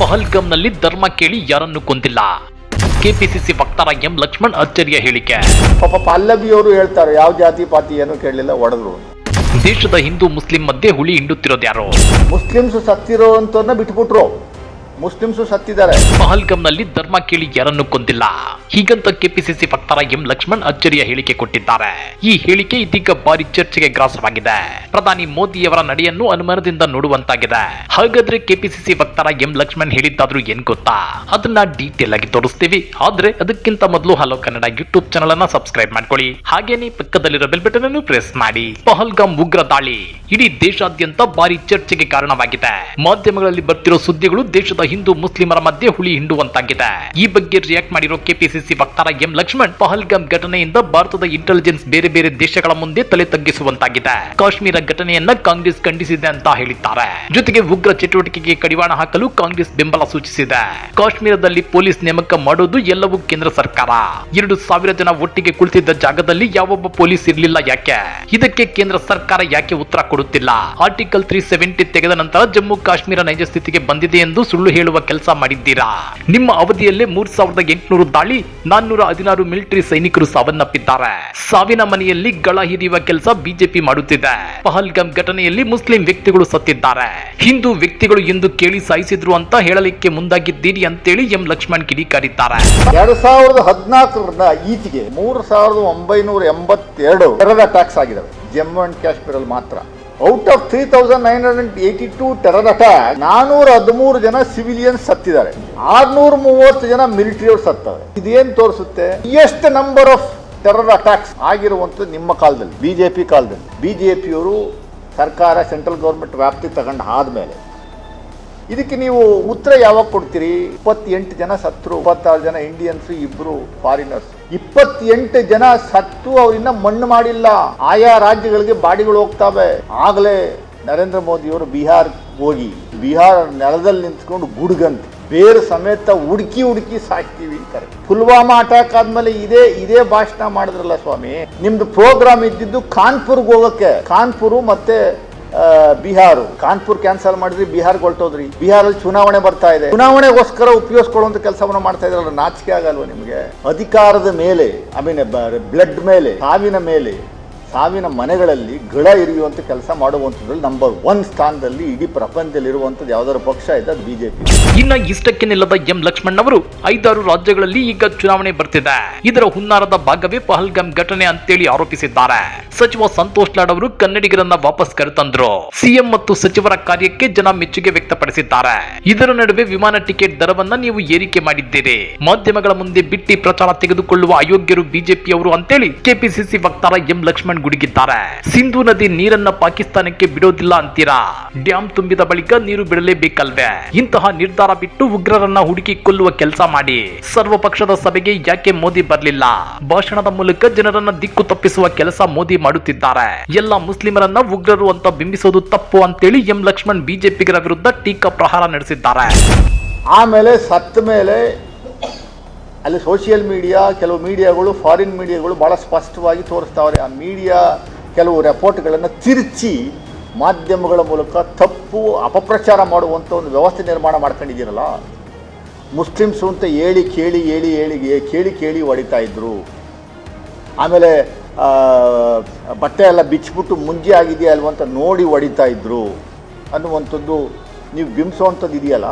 ಪಹಲ್ಗಂನಲ್ಲಿ ಧರ್ಮ ಕೇಳಿ ಯಾರನ್ನು ಕೊಂದಿಲ್ಲ. ಕೆಪಿಸಿಸಿ ವಕ್ತಾರ ಎಂ ಲಕ್ಷ್ಮಣ್ ಅಚ್ಚರಿಯ ಹೇಳಿಕೆ. ಪಾಪ ಪಲ್ಲವಿಯವರು ಹೇಳ್ತಾರೆ ಯಾವ ಜಾತಿ ಪಾತಿ ಏನು ಕೇಳಲಿಲ್ಲ ಒಡೆದ್ರು. ದೇಶದ ಹಿಂದೂ ಮುಸ್ಲಿಂ ಮಧ್ಯೆ ಹುಳಿ ಹಿಂಡುತ್ತಿರೋದು ಯಾರು? ಮುಸ್ಲಿಮ್ಸ್ ಸತ್ತಿರೋಂಥವ್ರನ್ನ ಬಿಟ್ಬಿಟ್ರು. ಮುಸ್ಲಿಮ್ಸ್ ಸತ್ತಿದ್ದಾರೆ. ಪಹಲ್ಗಂನಲ್ಲಿ ಧರ್ಮ ಕೇಳಿ ಯಾರನ್ನು ಕೊಂದಿಲ್ಲ. ಹೀಗಂತ ಕೆಪಿಸಿಸಿ ವಕ್ತಾರ ಎಂ ಲಕ್ಷ್ಮಣ್ ಅಚ್ಚರಿಯ ಹೇಳಿಕೆ ಕೊಟ್ಟಿದ್ದಾರೆ. ಈ ಹೇಳಿಕೆ ಇದೀಗ ಭಾರಿ ಚರ್ಚೆಗೆ ಗ್ರಾಸವಾಗಿದೆ. ಪ್ರಧಾನಿ ಮೋದಿಯವರ ನಡೆಯನ್ನು ಅನುಮಾನದಿಂದ ನೋಡುವಂತಾಗಿದೆ. ಹಾಗಾದ್ರೆ ಕೆಪಿಸಿಸಿ ವಕ್ತಾರ ಎಂ ಲಕ್ಷ್ಮಣ್ ಹೇಳಿದ್ದಾದ್ರೂ ಏನ್ ಗೊತ್ತಾ? ಅದನ್ನ ಡೀಟೇಲ್ ಆಗಿ ತೋರಿಸ್ತೀವಿ. ಆದ್ರೆ ಅದಕ್ಕಿಂತ ಮೊದಲು ಹಲೋ ಕನ್ನಡ ಯೂಟ್ಯೂಬ್ ಚಾನಲ್ ಅನ್ನ ಸಬ್ಸ್ಕ್ರೈಬ್ ಮಾಡ್ಕೊಳ್ಳಿ. ಹಾಗೇನೆ ಪಕ್ಕದಲ್ಲಿರೋ ಬೆಲ್ ಬಟನ್ ಅನ್ನು ಪ್ರೆಸ್ ಮಾಡಿ. ಪಹಲ್ಗಾಮ್ ಉಗ್ರ ದಾಳಿ. ಇಡೀ ದೇಶಾದ್ಯಂತ ಭಾರಿ ಚರ್ಚೆಗೆ ಕಾರಣವಾಗಿದೆ. ಮಾಧ್ಯಮಗಳಲ್ಲಿ ಬರ್ತಿರೋ ಸುದ್ದಿಗಳು ದೇಶದ ಹಿಂದೂ ಮುಸ್ಲಿಮರ ಮಧ್ಯೆ ಹುಳಿ ಹಿಂಡುವಂತಾಗಿದೆ. ಈ ಬಗ್ಗೆ ರಿಯಾಕ್ಟ್ ಮಾಡಿರೋ ಕೆಪಿಸಿಸಿ ವಕ್ತಾರ ಎಂ ಲಕ್ಷ್ಮಣ್ ಪಹಲ್ಗಾಮ್ ಘಟನೆಯಿಂದ ಭಾರತದ ಇಂಟೆಲಿಜೆನ್ಸ್ ಬೇರೆ ಬೇರೆ ದೇಶಗಳ ಮುಂದೆ ತಲೆ ತಗ್ಗಿಸುವಂತಾಗಿದೆ. ಕಾಶ್ಮೀರ ಘಟನೆಯನ್ನ ಕಾಂಗ್ರೆಸ್ ಖಂಡಿಸಿದೆ ಅಂತ ಹೇಳಿದ್ದಾರೆ. ಜೊತೆಗೆ ಉಗ್ರ ಚಟುವಟಿಕೆಗೆ ಕಡಿವಾಣ ಹಾಕಲು ಕಾಂಗ್ರೆಸ್ ಬೆಂಬಲ ಸೂಚಿಸಿದೆ. ಕಾಶ್ಮೀರದಲ್ಲಿ ಪೊಲೀಸ್ ನೇಮಕ ಮಾಡೋದು ಎಲ್ಲವೂ ಕೇಂದ್ರ ಸರ್ಕಾರ. ಎರಡು ಸಾವಿರ ಜನ ಒಟ್ಟಿಗೆ ಕುಳಿತಿದ್ದ ಜಾಗದಲ್ಲಿ ಯಾವೊಬ್ಬ ಪೊಲೀಸ್ ಇರಲಿಲ್ಲ ಯಾಕೆ? ಇದಕ್ಕೆ ಕೇಂದ್ರ ಸರ್ಕಾರ ಯಾಕೆ ಉತ್ತರ ಕೊಡುತ್ತಿಲ್ಲ? ಆರ್ಟಿಕಲ್ ತ್ರೀ ಸೆವೆಂಟಿ ತೆಗೆದ ನಂತರ ಜಮ್ಮು ಕಾಶ್ಮೀರ ನೈಜ ಸ್ಥಿತಿಗೆ ಬಂದಿದೆ ಎಂದು ಸುಳ್ಳು ಹೇಳುವ ಕೆಲಸ ಮಾಡಿದ್ದೀರಾ? ನಿಮ್ಮ ಅವಧಿಯಲ್ಲೇ ಮೂರ್ ಸಾವಿರದ ಎಂಟುನೂರು ದಾಳಿ ನಾನ್ನೂರ ಹದಿನಾರು ಮಿಲಿಟರಿ ಸೈನಿಕರು ಸಾವನ್ನಪ್ಪಿದ್ದಾರೆ. ಸಾವಿನ ಮನೆಯಲ್ಲಿ ಗಳ ಹಿರಿಯುವ ಕೆಲಸ ಬಿಜೆಪಿ ಮಾಡುತ್ತಿದೆ. ಪಹಲ್ಗಾಮ್ ಘಟನೆಯಲ್ಲಿ ಮುಸ್ಲಿಂ ವ್ಯಕ್ತಿಗಳು ಸತ್ತಿದ್ದಾರೆ. ಹಿಂದೂ ವ್ಯಕ್ತಿಗಳು ಎಂದು ಕೇಳಿ ಸಾಯಿಸಿದ್ರು ಅಂತ ಹೇಳಲಿಕ್ಕೆ ಮುಂದಾಗಿದ್ದೀರಿ ಅಂತೇಳಿ ಎಂ ಲಕ್ಷ್ಮಣ್ ಕಿಡಿಕಾರಿದ್ದಾರೆ. ಎರಡ್ ಸಾವಿರದ ಹದಿನಾಲ್ಕರಿಂದ ಈಚೆಗೆ ಮೂರು ಸಾವಿರದ ಒಂಬೈನೂರ ಎಂಬತ್ತೆರಡು ಟೆರರ್ ಅಟ್ಯಾಕ್ಸ್ ಜಮ್ಮು ಅಂಡ್ ಕಾಶ್ಮೀರಲ್ಲಿ ಮಾತ್ರ. Out of three thousand nine hundred eighty two terror attack ನಾನೂರ ಹದಿಮೂರು ಜನ ಸಿವಿಲಿಯನ್ಸ್ ಸತ್ತಿದ್ದಾರೆ. ಆರ್ನೂರ ಮೂವತ್ತು ಜನ ಮಿಲಿಟರಿಯವರು ಸತ್ತಾರೆ ಇದೇನು ತೋರಿಸುತ್ತೆ? ಎಷ್ಟು ನಂಬರ್ ಆಫ್ ಟೆರರ್ ಅಟ್ಯಾಕ್ಸ್ ಆಗಿರುವಂಥದ್ದು ನಿಮ್ಮ ಕಾಲದಲ್ಲಿ ಬಿಜೆಪಿ ಕಾಲದಲ್ಲಿ. ಪಿಯವರು ಸರ್ಕಾರ ಸೆಂಟ್ರಲ್ ಗೌರ್ಮೆಂಟ್ ವ್ಯಾಪ್ತಿ ತಗೊಂಡು ಆದಮೇಲೆ. ಇದಕ್ಕೆ ನೀವು ಉತ್ತರ ಯಾವಾಗ ಕೊಡ್ತೀರಿ? ಇಪ್ಪತ್ತೆಂಟು ಜನ ಸತ್ರು, ಇಪ್ಪತ್ತಾರು ಜನ ಇಂಡಿಯನ್ಸ್ ಇಬ್ರು ಫಾರಿನರ್ಸ್ ಇಪ್ಪತ್ತೆಂಟು ಜನ ಸತ್ತು ಅವರಿಂದ ಮಣ್ಣು ಮಾಡಿಲ್ಲ. ಆಯಾ ರಾಜ್ಯಗಳಿಗೆ ಬಾಡಿಗಳು ಹೋಗ್ತಾವೆ. ಆಗಲೇ ನರೇಂದ್ರ ಮೋದಿಯವರು ಬಿಹಾರ್ ಹೋಗಿ, ಬಿಹಾರ ನೆಲದಲ್ಲಿ ನಿಂತ್ಕೊಂಡು ಗುಡ್ಗಂತ, ಬೇರು ಸಮೇತ ಹುಡುಕಿ ಹುಡುಕಿ ಸಾಕ್ತೀವಿ ಅಂತಾರೆ ಪುಲ್ವಾಮಾ ಅಟ್ಯಾಕ್ ಆದ್ಮೇಲೆ ಇದೇ ಇದೇ ಭಾಷಣ ಮಾಡಿದ್ರಲ್ಲ ಸ್ವಾಮಿ. ನಿಮ್ದು ಪ್ರೋಗ್ರಾಮ್ ಇದ್ದಿದ್ದು ಕಾನ್ಪುರ್ಗೆ ಹೋಗಕ್ಕೆ. ಕಾನ್ಪುರ್ ಮತ್ತೆ ಬಿಹಾರು. ಕಾನ್ಪುರ್ ಕ್ಯಾನ್ಸಲ್ ಮಾಡಿದ್ರಿ ಬಿಹಾರ್ ಹೊರಟೋದ್ರಿ. ಬಿಹಾರಲ್ಲಿ ಚುನಾವಣೆ ಬರ್ತಾ ಇದೆ. ಚುನಾವಣೆಗೋಸ್ಕರ ಉಪಯೋಗಿಸ್ಕೊಳ್ಳುವಂತ ಕೆಲಸವನ್ನು ಮಾಡ್ತಾ ಇದ್ರಲ್ಲ, ನಾಚಿಕೆ ಆಗಲ್ವಾ ನಿಮಗೆ? ಅಧಿಕಾರದ ಮೇಲೆ ಐ ಮೀನ್ ಬ್ಲಡ್ ಮೇಲೆ, ಸಾವಿನ ಮೇಲೆ ಸಾವಿನ ಮನೆಗಳಲ್ಲಿ ಗಿಡ ಇರಿಯುವಂತ ಕೆಲಸ ಮಾಡುವಂಥದ್ರಲ್ಲಿ ನಂಬರ್ ಒನ್ ಸ್ಥಾನದಲ್ಲಿ ಇಡೀ ಪ್ರಪಂಚದಲ್ಲಿ ಇರುವಂಥದ್ದು ಯಾವ್ದಾದ್ರು ಪಕ್ಷ ಇದೆ ಅದು ಬಿಜೆಪಿ ಇನ್ನ ಇಷ್ಟಕ್ಕೆ ನಿಲ್ಲದ ಎಂ ಲಕ್ಷ್ಮಣ್ ಅವರು ಐದಾರು ರಾಜ್ಯಗಳಲ್ಲಿ ಈಗ ಚುನಾವಣೆ ಬರ್ತಿದೆ. ಇದರ ಹುನ್ನಾರದ ಭಾಗವೇ ಪಹಲ್ಗಾಮ್ ಘಟನೆ ಅಂತೇಳಿ ಆರೋಪಿಸಿದ್ದಾರೆ. ಸಚಿವ ಸಂತೋಷ್ ಲಾಡ್ ಅವರು ಕನ್ನಡಿಗರನ್ನ ವಾಪಸ್ ಕರೆತಂದ್ರು. ಸಿಎಂ ಮತ್ತು ಸಚಿವರ ಕಾರ್ಯಕ್ಕೆ ಜನ ಮೆಚ್ಚುಗೆ ವ್ಯಕ್ತಪಡಿಸಿದ್ದಾರೆ. ಇದರ ನಡುವೆ ವಿಮಾನ ಟಿಕೆಟ್ ದರವನ್ನ ನೀವು ಏರಿಕೆ ಮಾಡಿದ್ದೀರಿ. ಮಾಧ್ಯಮಗಳ ಮುಂದೆ ಬಿಟ್ಟಿ ಪ್ರಚಾರ ತೆಗೆದುಕೊಳ್ಳುವ ಅಯೋಗ್ಯರು ಬಿಜೆಪಿಯವರು ಅಂತೇಳಿ ಕೆಪಿಸಿಸಿ ವಕ್ತಾರ ಎಂ ಲಕ್ಷ್ಮಣ್ ಗುಡುಗಿದ್ದಾರೆ. ಸಿಂಧು ನದಿ ನೀರನ್ನ ಪಾಕಿಸ್ತಾನಕ್ಕೆ ಬಿಡೋದಿಲ್ಲ ಅಂತೀರಾ? ಡ್ಯಾಂ ತುಂಬಿದ ಬಳಿಕ ನೀರು ಬಿಡಲೇಬೇಕಲ್ವೇ? ಇಂತಹ ನಿರ್ಧಾರ ಬಿಟ್ಟು ಉಗ್ರರನ್ನ ಹುಡುಕಿ ಕೊಲ್ಲುವ ಕೆಲಸ ಮಾಡಿ. ಸರ್ವ ಪಕ್ಷದ ಸಭೆಗೆ ಯಾಕೆ ಮೋದಿ ಬರಲಿಲ್ಲ? ಭಾಷಣದ ಮೂಲಕ ಜನರನ್ನ ದಿಕ್ಕು ತಪ್ಪಿಸುವ ಕೆಲಸ ಮೋದಿ ಮಾಡುತ್ತಿದ್ದಾರೆ. ಎಲ್ಲ ಮುಸ್ಲಿಮರನ್ನ ಉಗ್ರರು ಅಂತ ಬಿಂಬಿಸೋದು ತಪ್ಪು ಅಂತೇಳಿ ಎಂ ಲಕ್ಷ್ಮಣ್ ಬಿಜೆಪಿಗರ ವಿರುದ್ಧ ಟೀಕಾ ಪ್ರಹಾರ ನಡೆಸಿದ್ದಾರೆ. ಆಮೇಲೆ ಸತ್ತ ಮೇಲೆ ಅಲ್ಲಿ ಸೋಷಿಯಲ್ ಮೀಡಿಯಾ ಕೆಲವು ಮೀಡಿಯಾಗಳು ಫಾರಿನ್ ಮೀಡಿಯಾಗಳು ಭಾಳ ಸ್ಪಷ್ಟವಾಗಿ ತೋರಿಸ್ತಾವ್ರೆ. ಆ ಮೀಡಿಯಾ ಕೆಲವು ರೆಪೋರ್ಟ್ಗಳನ್ನು ತಿರುಚಿ ಮಾಧ್ಯಮಗಳ ಮೂಲಕ ತಪ್ಪು, ಅಪಪ್ರಚಾರ ಮಾಡುವಂಥ ಒಂದು ವ್ಯವಸ್ಥೆ ನಿರ್ಮಾಣ ಮಾಡ್ಕೊಂಡಿದ್ದೀರಲ್ಲ, ಮುಸ್ಲಿಮ್ಸು ಅಂತ ಹೇಳಿ, ಕೇಳಿ, ಹೇಳಿ ಹೇಳಿ, ಕೇಳಿ ಕೇಳಿ ಹೊಡಿತಾ ಇದ್ರು. ಆಮೇಲೆ ಬಟ್ಟೆ ಎಲ್ಲ ಬಿಚ್ಚಿಬಿಟ್ಟು ಮುಂಜೆ ಆಗಿದೆಯಾ ಅಲ್ವ ಅಂತ ನೋಡಿ ಹೊಡಿತಾ ಇದ್ದರು ಅನ್ನುವಂಥದ್ದು ನೀವು ಬಿಂಬಿಸುವಂಥದ್ದು ಇದೆಯಲ್ಲ,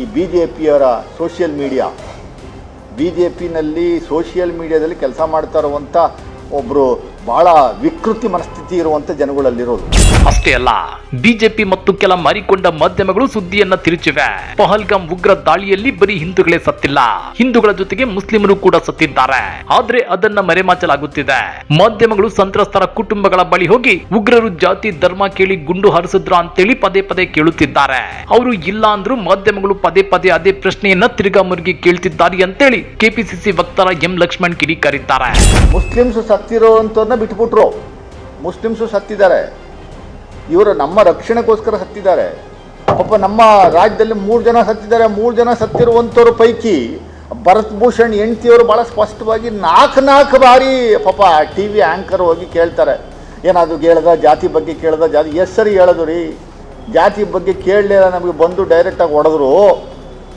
ಈ ಬಿ ಜೆ ಪಿಯವರ ಸೋಷಿಯಲ್ ಮೀಡಿಯಾ ಬಿ ಜೆ ಪಿನಲ್ಲಿ ಸೋಷಿಯಲ್ ಮೀಡಿಯಾದಲ್ಲಿ ಕೆಲಸ ಮಾಡ್ತಾ ಇರುವಂಥ ಒಬ್ಬರು ಭಾಳ ವಿಕೃತಿ ಮನಸ್ಥಿತಿ ಇರುವಂತ ಜನಗಳಲ್ಲಿರೋದು. ಅಷ್ಟೇ ಅಲ್ಲ ಬಿಜೆಪಿ ಮತ್ತು ಕೆಲ ಮಾರಿಕೊಂಡ ಮಾಧ್ಯಮಗಳು ಸುದ್ದಿಯನ್ನ ತಿರುಚಿವೆ. ಪಹಲ್ಗಾಮ್ ಉಗ್ರ ದಾಳಿಯಲ್ಲಿ ಬರೀ ಹಿಂದೂಗಳೇ ಸತ್ತಿಲ್ಲ. ಹಿಂದೂಗಳ ಜೊತೆಗೆ ಮುಸ್ಲಿಮರು ಕೂಡ ಸತ್ತಿದ್ದಾರೆ. ಆದ್ರೆ ಅದನ್ನ ಮರೆಮಾಚಲಾಗುತ್ತಿದೆ. ಮಾಧ್ಯಮಗಳು ಸಂತ್ರಸ್ತರ ಕುಟುಂಬಗಳ ಬಳಿ ಹೋಗಿ ಉಗ್ರರು ಜಾತಿ ಧರ್ಮ ಕೇಳಿ ಗುಂಡು ಹಾರಿಸಿದ್ರ ಅಂತೇಳಿ ಪದೇ ಪದೇ ಕೇಳುತ್ತಿದ್ದಾರೆ. ಅವರು ಇಲ್ಲ ಅಂದ್ರೂ ಮಾಧ್ಯಮಗಳು ಪದೇ ಪದೇ ಅದೇ ಪ್ರಶ್ನೆಯನ್ನ ತಿರುಗಾ ಮುರುಗಿ ಕೇಳ್ತಿದ್ದಾರೆ ಅಂತೇಳಿ ಕೆಪಿಸಿಸಿ ವಕ್ತಾರ ಎಂ ಲಕ್ಷ್ಮಣ್ ಕಿಡಿಕಾರಿದ್ದಾರೆ ಮುಸ್ಲಿಮ್ಸು ಬಿಟ್ಬಿಟ್ರು. ಮುಸ್ಲಿಮ್ಸು ಸತ್ತಿದ್ದಾರೆ. ಇವರು ನಮ್ಮ ರಕ್ಷಣೆಗೋಸ್ಕರ ಸತ್ತಿದ್ದಾರೆ. ಪಾಪ ನಮ್ಮ ರಾಜ್ಯದಲ್ಲಿ ಮೂರು ಜನ ಸತ್ತಿದ್ದಾರೆ. ಮೂರು ಜನ ಸತ್ತಿರುವಂಥವ್ರು ಪೈಕಿ ಭರತ್ ಭೂಷಣ್ ಹೆಂಡ್ತಿಯವರು ಭಾಳ ಸ್ಪಷ್ಟವಾಗಿ ನಾಲ್ಕು ನಾಲ್ಕು ಬಾರಿ ಪಾಪ ಟಿ ವಿ ಆ್ಯಂಕರ್ ಹೋಗಿ ಕೇಳ್ತಾರೆ. ಏನಾದರೂ ಕೇಳ್ದ, ಜಾತಿ ಬಗ್ಗೆ ಕೇಳ್ದ, ಜಾತಿ ಎಷ್ಟು ಸರಿ ಹೇಳೋದು ರೀ. ಜಾತಿ ಬಗ್ಗೆ ಕೇಳಲಿಲ್ಲ ನಮಗೆ, ಬಂದು ಡೈರೆಕ್ಟಾಗಿ ಹೊಡೆದ್ರು.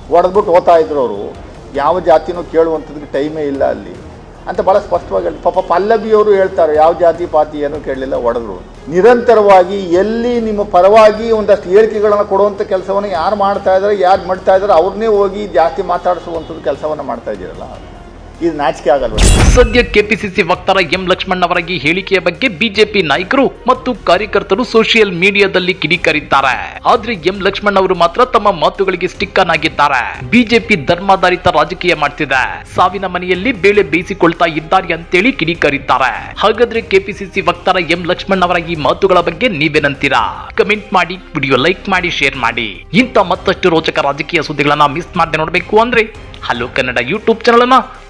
ಹೊಡೆದ್ಬಿಟ್ಟು ಓದ್ತಾ ಇದ್ರು ಅವರು. ಯಾವ ಜಾತಿನೂ ಕೇಳುವಂಥದ್ದು ಟೈಮೇ ಇಲ್ಲ ಅಲ್ಲಿ. ಅಂತ ಭಾಳ ಸ್ಪಷ್ಟವಾಗಿ ಹೇಳಿ. ಪಾಪ ಪಲ್ಲವಿಯವರು ಹೇಳ್ತಾರೆ, ಯಾವ ಜಾತಿ ಪಾತಿ ಏನೂ ಕೇಳಲಿಲ್ಲ, ಒಡೆದ್ರು. ನಿರಂತರವಾಗಿ ಎಲ್ಲಿ ನಿಮ್ಮ ಪರವಾಗಿ ಒಂದಷ್ಟು ಹೇಳಿಕೆಗಳನ್ನು ಕೊಡುವಂಥ ಕೆಲಸವನ್ನು ಯಾರು ಮಾಡ್ತಾ ಇದ್ದಾರೆ ಯಾರು ಮಾಡ್ತಾ ಇದ್ದಾರೆ ಅವ್ರನ್ನೇ ಹೋಗಿ ಜಾಸ್ತಿ ಮಾತಾಡಿಸುವಂಥದ್ದು ಕೆಲಸವನ್ನು ಮಾಡ್ತಾ ಇದ್ದೀರಲ್ಲ. ಇದು ನಾಚಿಕೆ ಆಗಲ್ವ? ಸದ್ಯ ಕೆಪಿಸಿಸಿ ವಕ್ತಾರ ಎಂ ಲಕ್ಷ್ಮಣ್ ಅವರ ಈ ಹೇಳಿಕೆಯ ಬಗ್ಗೆ ಬಿಜೆಪಿ ನಾಯಕರು ಮತ್ತು ಕಾರ್ಯಕರ್ತರು ಸೋಷಿಯಲ್ ಮೀಡಿಯಾದಲ್ಲಿ ಕಿಡಿಕಾರಿದ್ದಾರೆ. ಆದ್ರೆ ಎಂ ಲಕ್ಷ್ಮಣ್ ಅವರು ಮಾತ್ರ ತಮ್ಮ ಮಾತುಗಳಿಗೆ ಸ್ಟಿಕ್ ಆಗಿದ್ದಾರೆ. ಬಿಜೆಪಿ ಧರ್ಮಾಧಾರಿತ ರಾಜಕೀಯ ಮಾಡ್ತಿದೆ. ಸಾವಿನ ಮನೆಯಲ್ಲಿ ಬೇಳೆ ಬೇಯಿಸಿಕೊಳ್ತಾ ಇದ್ದಾರೆ ಅಂತೇಳಿ ಕಿಡಿಕಾರಿದ್ದಾರೆ. ಹಾಗಾದ್ರೆ ಕೆಪಿಸಿಸಿ ವಕ್ತಾರ ಎಂ ಲಕ್ಷ್ಮಣ್ ಅವರ ಈ ಮಾತುಗಳ ಬಗ್ಗೆ ನೀವೇನಂತೀರಾ? ಕಮೆಂಟ್ ಮಾಡಿ, ವಿಡಿಯೋ ಲೈಕ್ ಮಾಡಿ, ಶೇರ್ ಮಾಡಿ. ಇಂಥ ಮತ್ತಷ್ಟು ರೋಚಕ ರಾಜಕೀಯ ಸುದ್ದಿಗಳನ್ನ ಮಿಸ್ ಮಾಡದೆ ನೋಡಬೇಕು ಅಂದ್ರೆ ಹಲೋ ಕನ್ನಡ ಯೂಟ್ಯೂಬ್ ಚಾನಲ್ ಅನ್ನ